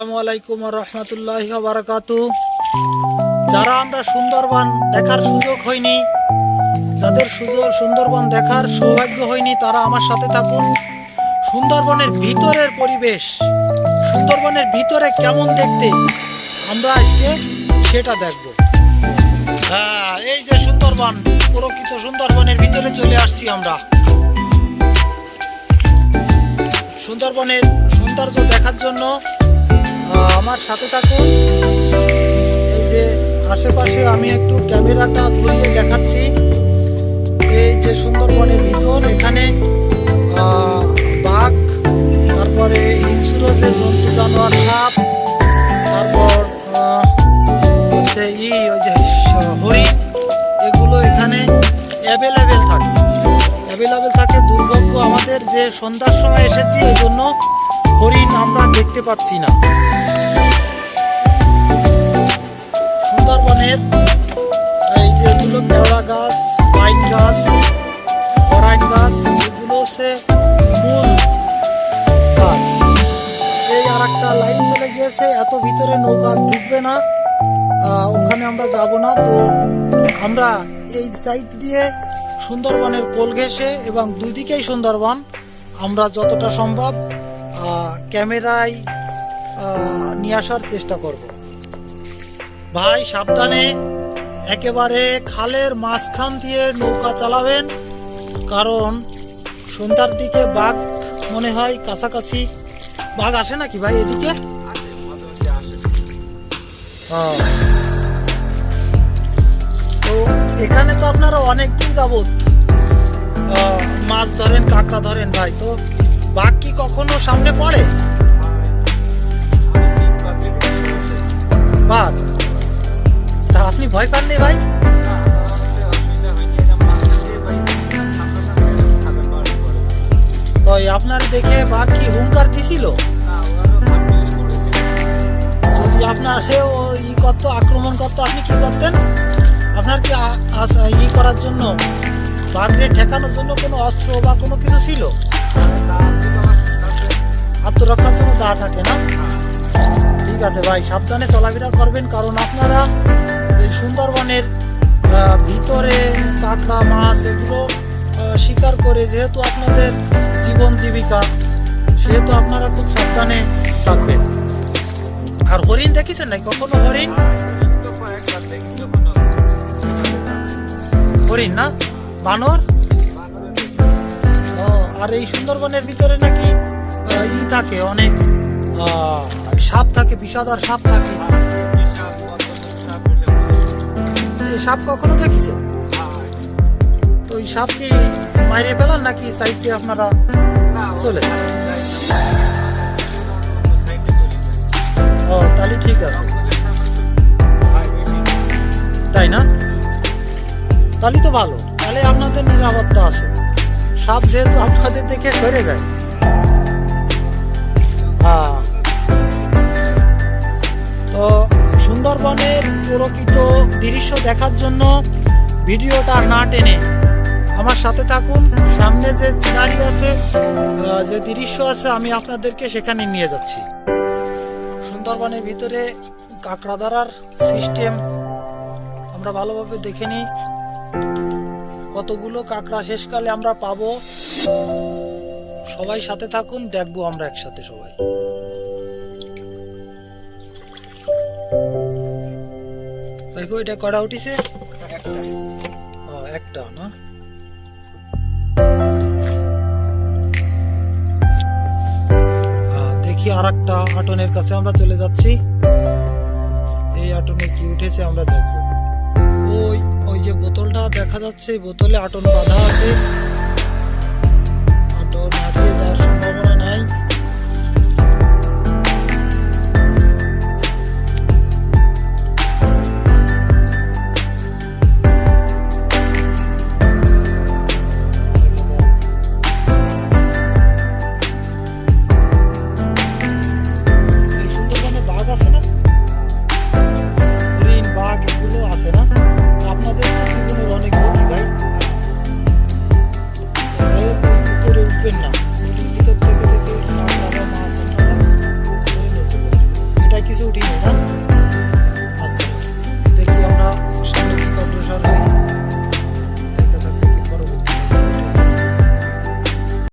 আসসালামু রহমতুল্লাহ বারাকাতু যারা আমরা সুন্দরবন দেখার সুযোগ হয়নি, যাদের সুযোগ সুন্দরবন দেখার সৌভাগ্য হয়নি, তারা আমার সাথে থাকুন। সুন্দরবনের ভিতরের পরিবেশ, সুন্দরবনের ভিতরে কেমন দেখতে, আমরা আজকে সেটা দেখব। হ্যাঁ এই যে সুন্দরবন, প্রকৃত সুন্দরবনের ভিতরে চলে আসছি আমরা। সুন্দরবনের সৌন্দর্য দেখার জন্য আমার সাথে থাকুন। এই যে আশেপাশে আমি একটু ক্যামেরাটা ঘুরিয়ে দেখাচ্ছি। এই যে সুন্দরবনের ভিতর, এখানে বাঘ, তারপরে হিংস্র যে জন্তু, জানোয়ার, সাপ, তারপর হচ্ছে ই, ওই যে হরিণ এগুলো এখানে অ্যাভেলেবেল থাকে। অ্যাভেলেবেল থাকে, দুর্ভাগ্য আমাদের যে সন্ধ্যার সময় এসেছি এই জন্য দেখতে পাচ্ছি না। সুন্দরবনের এই যে এগুলো কেওড়া গাছ, পাইন গাছ, করাইন গাছ, এগুলো হচ্ছে মূল গাছ। এই আর একটা লাইন চলে গিয়েছে, এত ভিতরে নৌকা ঢুকবে না ওখানে আমরা যাব না। তো আমরা এই সাইড দিয়ে সুন্দরবনের কোল ঘেঁষে এবং দুই দিকেই সুন্দরবন, আমরা যতটা সম্ভব ক্যামেরায় নিয়ে আসার চেষ্টা করব। ভাই, সাবধানে। একেবারে খালের মাঝখান দিয়ে নৌকা চালাবেন, কারণ সন্ধ্যার দিকে বাঘ মনে হয় কাছাকাছি। বাঘ আসে নাকি ভাই এদিকে। তো এখানে তো আপনারা অনেক দিন যাবত মাছ ধরেন, কাঁকড়া ধরেন ভাই, তো বাঘ কি কখনো সামনে পড়ে? বাঘ। তা আপনি ভয় পাননি ভাই? ওই আপনার দেখে বাঘ কি হুঙ্কার দিছিল? যদি আপনার সে ও ই করতো, আক্রমণ করতো, আপনি কি করতেন? আপনার কি ই করার জন্য বাঘরে ঠেকানোর জন্য কোনো অস্ত্র বা কোনো কিছু ছিল? ঠিক আছে ভাই, সাবধানে চলাফেরা করবেন, কারণ আপনারা এই সুন্দরবনের ভিতরে কাঁকড়া, মাছ এগুলো শিকার করে যেহেতু আপনাদের জীবন জীবিকা, সেহেতু আপনারা খুব সাবধানে থাকবেন। আর হরিণ দেখেছেন নাই কখনো হরিণ? হরিণ না? বানর? আর এই সুন্দরবনের ভিতরে নাকি ই থাকে অনেক সাপ থাকে বিষাদার সাপ থাকে। সাপ কখনো দেখেছে? তো ওই সাপ কি মাইরে ফেলান নাকি সাইড দিয়ে আপনারা চলে ও, তাহলে ঠিক আছে। তাই না? তাহলে তো ভালো। তাহলে আপনাদের নিরাপত্তা আছে। সাপ যেহেতু আপনাদের দেখে সরে যায়। হ্যাঁ। সুন্দরবনের প্রকৃত দৃশ্য দেখার জন্য ভিডিওটা না টেনে আমার সাথে থাকুন। সামনে যে সিনারি আছে যে দৃশ্য আছে, আমি আপনাদেরকে সেখানে নিয়ে যাচ্ছি। সুন্দরবনের ভিতরে কাঁকড়া ধরার সিস্টেম আমরা ভালোভাবে দেখে নিই। কতগুলো কাঁকড়া শেষকালে আমরা পাবো? সবাই সাথে থাকুন, দেখব আমরা একসাথে সবাই। ভাইপো এটা কড়া উঠিছে। একটা না? আহ, দেখি আর একটা আটনের কাছে আমরা চলে যাচ্ছি। এই আটনে কি উঠেছে আমরা দেখব। ওই ওই যে বোতলটা দেখা যাচ্ছে বোতলে আটন বাঁধা আছে। আটন হারিয়ে যাওয়ার 소리나?